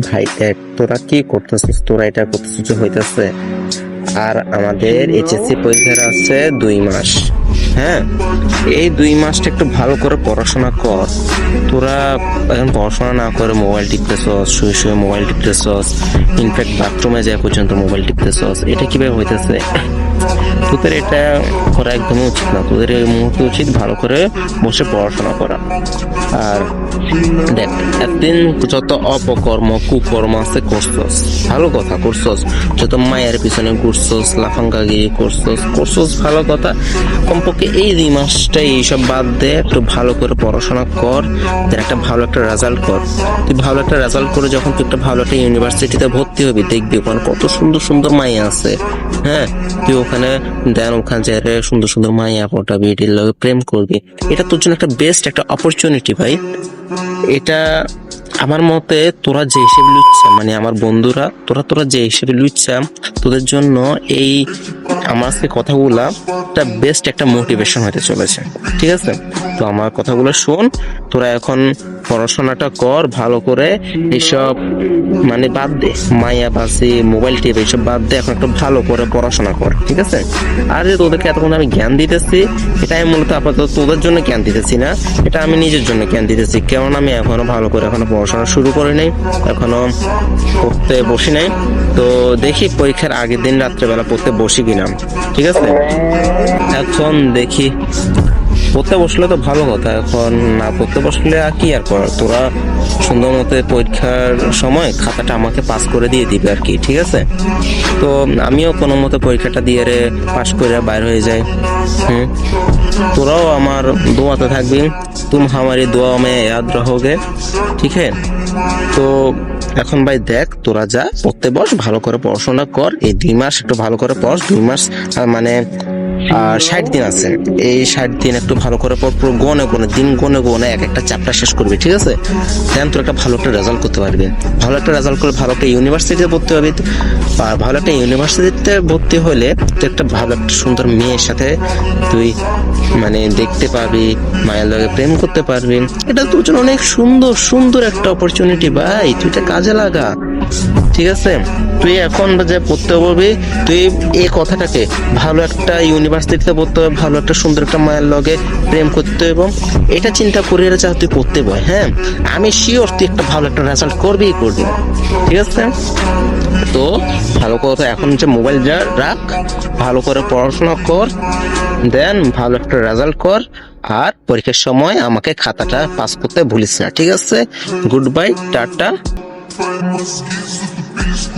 ভাই, দেখ, তোরা কি করতেছিস? তোরা এটা করতেছিস হইতেছে। আর আমাদের এইচএসসি পরীক্ষার আছে দুই মাস হ্যাঁ? এই দুই মাসটা একটু ভালো করে পড়াশোনা কর। তোরা এখন পড়াশোনা না করে মোবাইল টিপতেছস, শুয়ে শুয়ে মোবাইল টিপতেছস ইনফ্যাক্ট বাথরুমে যাওয়া পর্যন্ত মোবাইল টিপতেছস, এটা কীভাবে হইতেছে? তোদের এটা করা একদমই উচিত না। তোদের এই মুহূর্তে উচিত ভালো করে বসে পড়াশোনা করা। আর দেখ, এতদিন যত অপকর্ম, কুকর্ম আছে করছস, ভালো কথা করছস, যত মায়ের পিছনে ঘুরছস লাফাঙ্গাগিরি করছস করছস ভালো কথা। কমপক্ষে এই দুই মাসটা এইসব বাদ দে, একটু ভালো করে পড়াশোনা কর দেন একটা ভালো একটা রেজাল্ট কর। তুই ভালো একটা রেজাল্ট করে যখন তুই একটা ভালো একটা ইউনিভার্সিটিতে ভর্তি হবি, দেখবি ওখানে কত সুন্দর সুন্দর মাইয়া আছে। হ্যাঁ? তুই ওখানে দেন ওখানে যে সুন্দর সুন্দর মাইয়া পটাবি, এটির লগে প্রেম করবি। এটা তোর জন্য একটা বেস্ট একটা অপরচুনিটি ভাই। এটা আমার মতে তোরা যে হিসেবে লুচ্ছা মানে আমার বন্ধুরা, তোরা তোরা যে হিসেবে লুচ্ছা, তোদের জন্য এই আমার আজকে কথাগুলো একটা বেস্ট একটা মোটিভেশন হতে চলেছে। ঠিক আছে? তো আমার কথাগুলো শোন, তোরা এখন পড়াশোনাটা কর, ভালো করে এইসব মানে বাদ দে। মায়া বাসি, মোবাইল টিপ এইসব বাদ দে, এখন একটু ভালো করে পড়াশোনা কর, ঠিক আছে? আর যে তোদেরকে এতক্ষণ আমি জ্ঞান দিতেছি এটা আমি মূলত আপাতত তোদের জন্য জ্ঞান দিতেছি না, এটা আমি নিজের জন্য জ্ঞান দিতেছি। কারণ আমি এখনও ভালো করে এখনও পড়াশোনা শুরু করি নাই, এখনও পড়তে বসি নাই। তো দেখি পরীক্ষার আগের দিন রাত্রেবেলা পড়তে বসি কিনা, ঠিক আছে? এখন দেখি। পড়তে বসলে তো ভালো কথা, এখন না পড়তে বসলে আর কি আর করার তোরা সুন্দর মতো পরীক্ষার সময় খাতাটা আমাকে পাস করে দিয়ে দিবে আর কি, ঠিক আছে? তো আমিও কোনো মতো পরীক্ষাটা দিয়ে রে পাস করে বাইর হয়ে যাই। হুম? তোরাও আমার দোয়াতে থাকবি। তুম হামারি দোয়া মে ইয়াদ রহোগে, ঠিক আছে? তো এখন ভাই দেখ, তোরা যা পড়তে বস, ভালো করে পড়াশোনা কর, এই দুই মাস একটু ভালো করে পড় দুই মাস মানে ষাট দিন আছে। এই ষাট দিন একটু ভালো করে পর পুরো গনে গনে, দিন গনে গনে এক একটা চ্যাপ্টার শেষ করবি, ঠিক আছে? দেন তোর একটা ভালো একটা রেজাল্ট করতে পারবি। ভালো একটা রেজাল্ট করে ভালো একটা ইউনিভার্সিটিতে ভর্তি হবি। আর ভালো একটা ইউনিভার্সিটিতে ভর্তি হলে তুই একটা ভালো একটা সুন্দর মেয়ের সাথে তুই মানে দেখতে পারবি মায়ের লগে প্রেম করতে পারবি। এটা তোর জন্য অনেক সুন্দর সুন্দর একটা অপরচুনিটি ভাই। তুই এটা কাজে লাগা। ঠিক আছে? তুই এখন যে পড়তে পারবি তুই এই কথাটাকে ভালো একটা ইউনিভার্সিটিতে পড়তে হবে, ভালো একটা সুন্দর একটা মায়ের লগে প্রেম করতে এবং এটা চিন্তা করে চাহ তুই পড়তে বয় হ্যাঁ? আমি শিওর তুই একটা ভালো একটা রেজাল্ট করবি করবি। ঠিক আছে? তো ভালো কথা এখন যে মোবাইল রাখ, ভালো করে পড়াশোনা কর দেন ভালো একটা রেজাল্ট কর, আর পরীক্ষার সময় আমাকে খাতাটা পাস করতে ভুলিস না, ঠিক আছে? গুড বাই টাটা। famous, gives do the biggest